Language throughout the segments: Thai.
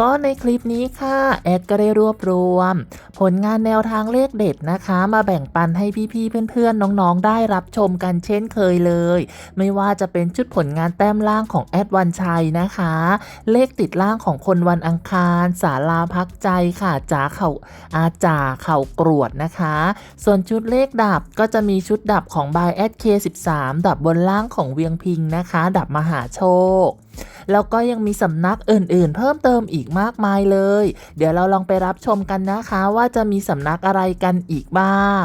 ก็ในคลิปนี้ค่ะ แอดก็ได้รวบรวม ผลงานแนวทางเลขเด็ดนะคะ มาแบ่งปันให้พี่ๆเพื่อนๆ น้องๆ ได้รับชมกันเช่นเคยเลย ไม่ว่าจะเป็นชุดผลงานแต้มล่างของแอดวันชัยนะคะ เลขติดล่างของคนวันอังคารสาราพักใจค่ะจ๋าเข่าอาจ่าเข่ากรวดนะคะ ส่วนชุดเลขดับก็จะมีชุดดับของ by s k 13ดับบนล่างของเวียงพิงนะคะ ดับมหาโชค แล้วก็ยังมีสำนักอื่นๆ เพิ่มเติมอีกมากมายเลย เดี๋ยวเราลองไปรับชมกันนะคะว่าจะมีสำนักอะไรกันอีกบ้าง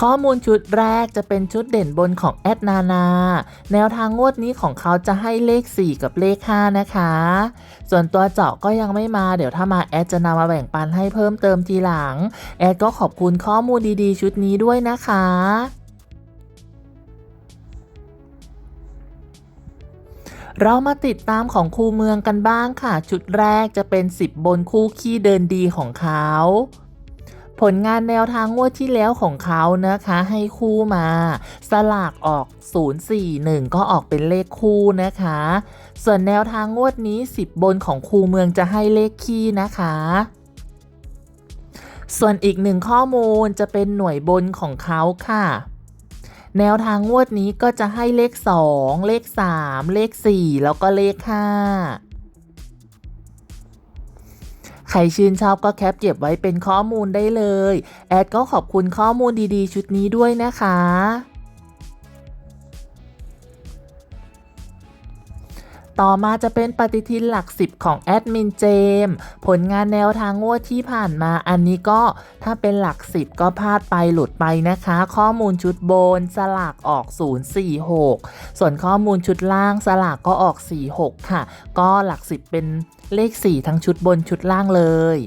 ข้อมูลชุดแรกจะเป็นชุดเด่นบนของแอดนานา แนวทางงวดนี้ของเขาจะให้เลข 4 กับเลข 5 นะคะ ส่วนตัวเจาะก็ยังไม่มาเดี๋ยวถ้ามาแอดจะนำมาแบ่งปันให้เพิ่มเติมทีหลัง แอดก็ขอบคุณข้อมูลดีๆ ชุดนี้ด้วยนะคะเรามาติดตามของคู่เมืองกันบ้างค่ะ ชุดแรกจะเป็น 10 บนคู่ขี้เดินดีของเขา ผลงานแนวทางงวดที่แล้วของเขานะคะ ให้คู่มา สลากออก 041 ก็ออกเป็นเลขคู่นะคะ ส่วนแนวทางงวดนี้ 10 บนของคูเมืองจะให้เลขคี่นะคะส่วนอีกหนึ่งข้อมูลจะเป็นหน่วยบนของเขาค่ะ แนวทางงวดนี้ก็จะให้เลข 2 เลข 3 เลข 4 แล้วก็เลข 5 ใครชื่นชอบก็แคปเก็บไว้เป็นข้อมูลได้เลย แอดก็ขอบคุณข้อมูลดีๆ ชุดนี้ด้วยนะคะ ต่อมาจะเป็นปฏิทินหลักสิบของแอดมินเจม ผลงานแนวทางงวดที่ผ่านมาอันนี้ก็ถ้าเป็นหลักสิบก็พลาดไปหลุดไปนะคะ ข้อมูลชุดบนสลากออก 046 ส่วนข้อมูลชุดล่างสลากก็ออก 46 ค่ะ ก็หลักสิบเป็นเลข 4 ทั้งชุดบนชุดล่างเลย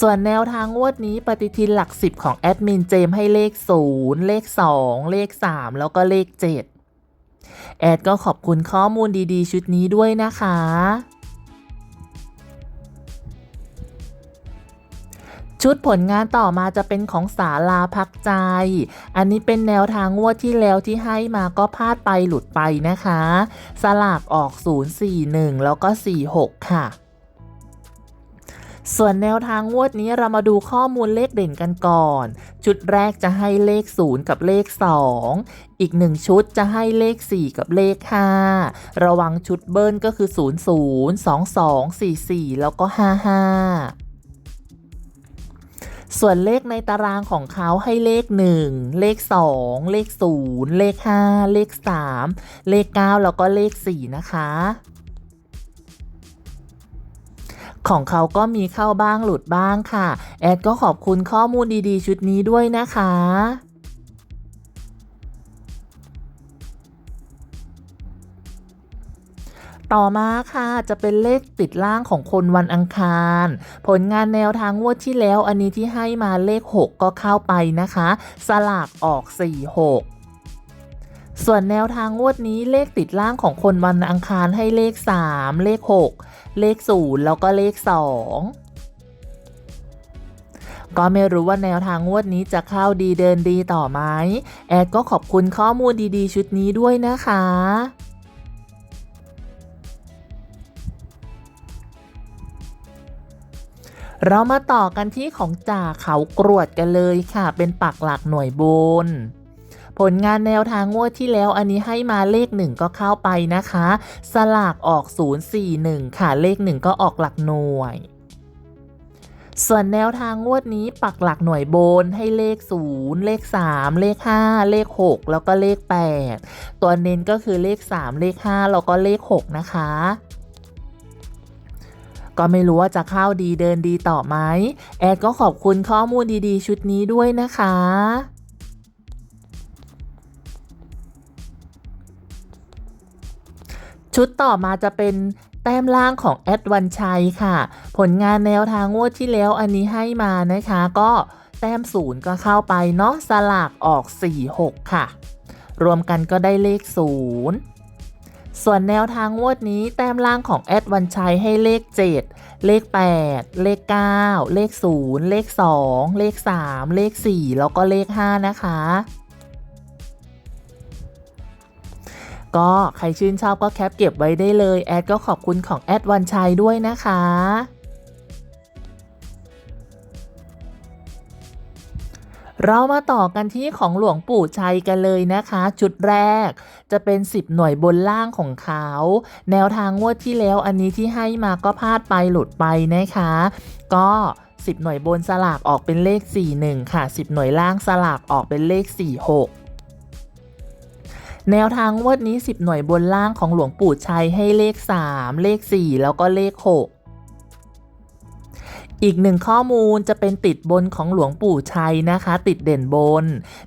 ส่วนแนวทางงวดนี้ปฏิทินหลัก 10 ของแอดมินเจมให้เลข 0 เลข 2 เลข 3 แล้วก็เลข 7 แอดก็ขอบคุณข้อมูลดีๆ ชุดนี้ด้วยนะคะ ชุดผลงานต่อมาจะเป็นของสาลาพักใจ อันนี้เป็นแนวทางงวดที่แล้วที่ให้มาก็พลาดไปหลุดไปนะคะ สลากออก 041 แล้วก็ 46 ค่ะ ส่วนแนวทางงวดนี้เรามาดูข้อมูลเลขเด่นกันก่อน ชุดแรกจะให้เลข 0 กับเลข 2 อีกหนึ่งชุดจะให้เลข 4 กับเลข 5 ระวังชุดเบิ้ลก็คือ 0 0 2 2 4 4 แล้วก็ 55ส่วนเลขในตารางของเขาให้เลข 1 เลข 2 เลข 0 เลข 5 เลข 3 เลข 9 แล้วก็เลข 4 นะคะ ของเขาก็มีเข้าบ้างหลุดบ้างค่ะ แอดก็ขอบคุณข้อมูลดีๆ ชุดนี้ด้วยนะคะต่อมาค่ะจะเป็นเลขติดล่างของคนวันอังคาร ผลงานแนวทางงวดที่แล้วอันนี้ที่ให้มาเลข 6 ก็เข้าไปนะคะ สลากออก 46 ส่วนแนวทางงวดนี้เลขติดล่างของคนวันอังคารให้เลข 3 เลข 6 เลข 0 แล้วก็เลข 2 ก็ไม่รู้ว่าแนวทางงวดนี้จะเข้าดีเดินดีต่อไหมแอดก็ขอบคุณข้อมูลดีๆ ชุดนี้ด้วยนะคะเรามาต่อกันที่ของจ่าเขากรวดกันเลยค่ะ เป็นปักหลักหน่วยบน ผลงานแนวทางงวดที่แล้วอันนี้ให้มาเลข 1 ก็เข้าไปนะคะ สลากออก 041 ค่ะเลข 1 ก็ออกหลักหน่วยส่วนแนวทางงวดนี้ปักหลักหน่วยบนให้เลข 0 เลข 3 เลข 5 เลข 6 แล้วก็เลข 8 ตัวเน้นก็คือเลข 3 เลข 5 แล้วก็เลข 6 นะคะ ก็ไม่รู้ว่าจะเข้าดีเดินดีต่อไหมแอดก็ขอบคุณข้อมูลดีๆ ชุดนี้ด้วยนะคะ ชุดต่อมาจะเป็นแต้มล่างของแอดวันชัยค่ะ ผลงานแนวทางงวดที่แล้วอันนี้ให้มานะคะ ก็แต้มศูนย์ก็เข้าไปเนาะสลากออก 4-6 ค่ะ รวมกันก็ได้เลข 0 ส่วนแนวทางงวดนี้แต้มล่างของแอดวันชัยให้เลข 7 เลข 8 เลข 9 เลข 0 เลข 2 เลข 3 เลข 4 แล้วก็เลข 5 นะคะ ก็ใครชื่นชอบก็แคปเก็บไว้ได้เลย แอดก็ขอบคุณของแอดวันชัยด้วยนะคะเรามาต่อกันที่ของหลวงปู่ชัยกันเลยนะคะ ชุดแรกจะเป็น 10 หน่วยบนล่างของเขา แนวทางงวดที่แล้วอันนี้ที่ให้มาก็พลาดไปหลุดไปนะคะ ก็ 10 หน่วยบนสลากออกเป็นเลข 41 ค่ะ 10 หน่วยล่างสลากออกเป็นเลข 46 แนวทางงวดนี้ 10 หน่วยบนล่างของหลวงปู่ชัยให้เลข 3 เลข 4 แล้วก็เลข 6 อีกหนึ่งข้อมูลจะเป็นติดบนของหลวงปู่ชัยนะคะ ติดเด่นบน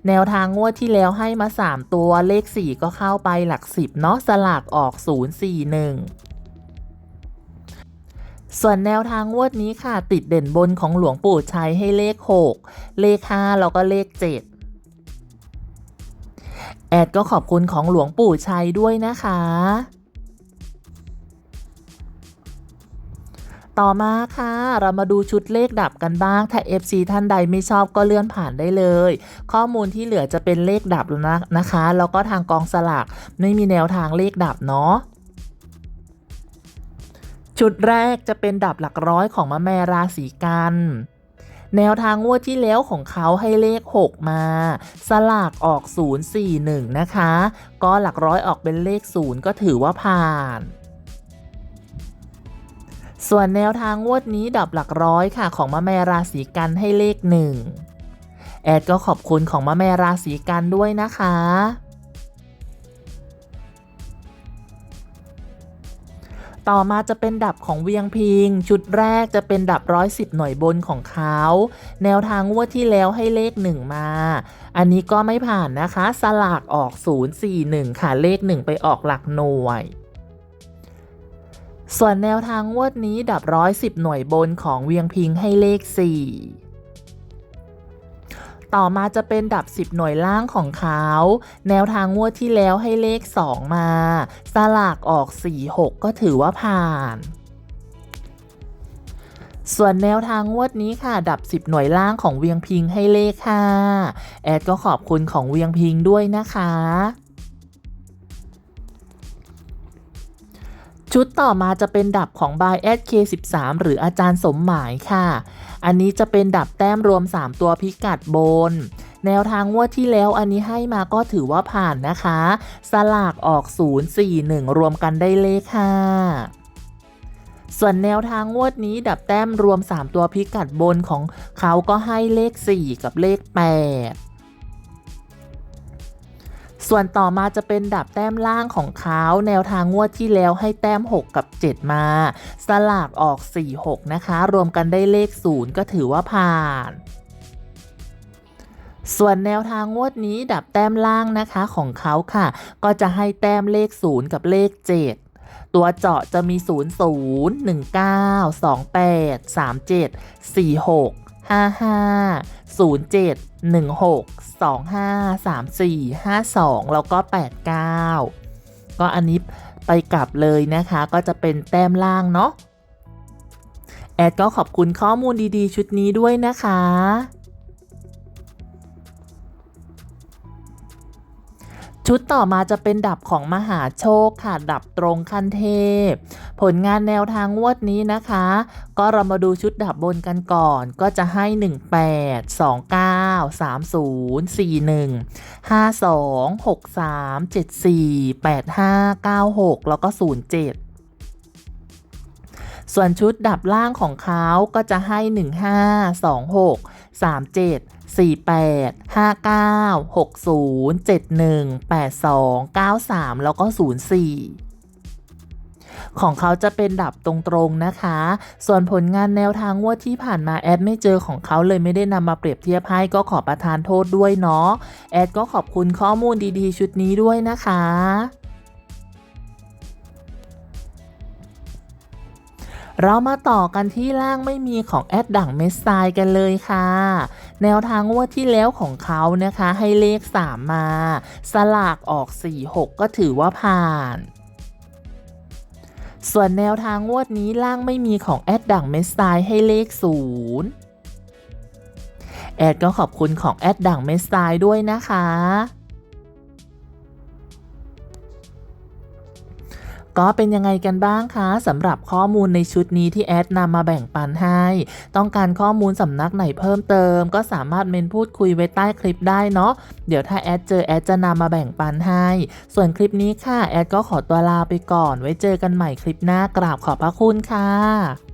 แนวทางงวดที่แล้วให้มา 3 ตัวเลข 4 ก็เข้าไปหลัก 10 เนาะสลากออก 041ส่วนแนวทางงวดนี้ค่ะ ติดเด่นบนของหลวงปู่ชัยให้เลข 6 เลข 5 แล้วก็เลข 7 แอดก็ขอบคุณของหลวงปู่ชัยด้วยนะคะ ต่อมาค่ะ เรามาดูชุดเลขดับกันบ้าง ถ้า FC ท่านใดไม่ชอบก็เลื่อนผ่านได้เลย ข้อมูลที่เหลือจะเป็นเลขดับแล้วนะนะคะ แล้วก็ทางกองสลากไม่มีแนวทางเลขดับเนาะชุดแรกจะเป็นดับหลักร้อยของมะแม่ราศีกัน แนวทางงวดที่แล้วของเขาให้เลข 6 มา สลากออก 041 นะคะ ก็หลักร้อยออกเป็นเลข 0 ก็ถือว่าผ่านส่วนแนวทางงวดนี้ดับหลักร้อยค่ะ ของมะแม่ราศีกันให้เลข1แอดก็ขอบคุณของมะแม่ราศีกันด้วยนะคะ ต่อมาจะเป็นดับของเวียงพิง ชุดแรกจะเป็นดับร้อยสิบหน่วยบนของเขา แนวทางงวดที่แล้วให้เลข1มา อันนี้ก็ไม่ผ่านนะคะ สลากออก041ค่ะเลข1ไปออกหลักหน่วยส่วนแนวทางงวดนี้ดับร้อยสิบหน่วยบนของเวียงพิงให้เลข 4 ต่อมาจะเป็นดับ 10 หน่วยล่างของเขา แนวทางงวดที่แล้วให้เลข 2 มา สลากออก 4-6 ก็ถือว่าผ่านส่วนแนวทางงวดนี้ค่ะ ดับ 10 หน่วยล่างของเวียงพิงให้เลขค่ะ แอดก็ขอบคุณของเวียงพิงด้วยนะคะ ชุดต่อมาจะเป็นดับของบาย SK13 หรืออาจารย์สมหมายค่ะ อันนี้จะเป็นดับแต้มรวม 3 ตัวพิกัดบน แนวทางงวดที่แล้วอันนี้ให้มาก็ถือว่าผ่านนะคะ สลากออก 041 รวมกันได้เลข5ส่วนแนวทางงวดนี้ดับแต้มรวม 3 ตัวพิกัดบนของเขาก็ให้เลข 4 กับเลข 8 ส่วนต่อมาจะเป็นดับแต้มล่างของเขาแนวทางงวดที่แล้วให้แต้ม 6 กับ 7 มา สลากออก 4-6 นะคะ รวมกันได้เลข 0 ก็ถือว่าผ่านส่วนแนวทางงวดนี้ดับแต้มล่างนะคะของเขาค่ะ ก็จะให้แต้มเลข 0 กับเลข 7 ตัวเจาะจะมี 0 0 1 9 2 8 3 7 4 6 5 5 0 7 1 6 2 5 3 4 5 2 แล้วก็ 8 9 ก็อันนี้ไปกลับเลยนะคะ ก็จะเป็นแต้มล่างเนาะแอดก็ขอบคุณข้อมูลดีๆ ชุดนี้ด้วยนะคะ ชุดต่อมาจะเป็นดับของมหาโชคค่ะ ดับตรงขั้นเทพ ผลงานแนวทางงวดนี้นะคะ ก็เรามาดูชุดดับบนกันก่อน ก็จะให้ 18 29 30 41 52 63 74 85 96 แล้วก็ 07ส่วนชุดดับล่างของเขาก็จะให้ 15 26 37 48 59 60 71 82 93 แล้วก็ 04ของเขาจะเป็นดับตรงๆนะคะ ส่วนผลงานแนวทางงวดที่ผ่านมาแอดไม่เจอของเขาเลยไม่ได้นำมาเปรียบเทียบให้ก็ขอประทานโทษด้วยเนาะ แอดก็ขอบคุณข้อมูลดีๆ ชุดนี้ด้วยนะคะ เรามาต่อกันที่ล่างไม่มีของแอดดั่งเมสไซกันเลยค่ะ แนวทางงวดที่แล้วของเขานะคะ ให้เลข 3 มา สลากออก 4-6 ก็ถือว่าผ่านส่วนแนวทางงวดนี้ล่างไม่มีของแอดดั่งเมสไซให้เลข 0 แอดก็ขอบคุณของแอดดั่งเมสไซด้วยนะคะ ก็เป็นยังไงกันบ้างคะสำหรับข้อมูลในชุดนี้ที่แอดนำมาแบ่งปันให้ ต้องการข้อมูลสำนักไหนเพิ่มเติม ก็สามารถเมนพูดคุยไว้ใต้คลิปได้เนาะเดี๋ยวถ้าแอดเจอแอดจะนำมาแบ่งปันให้ ส่วนคลิปนี้ค่ะแอดก็ขอตัวลาไปก่อน ไว้เจอกันใหม่คลิปหน้ากราบขอบพระคุณค่ะ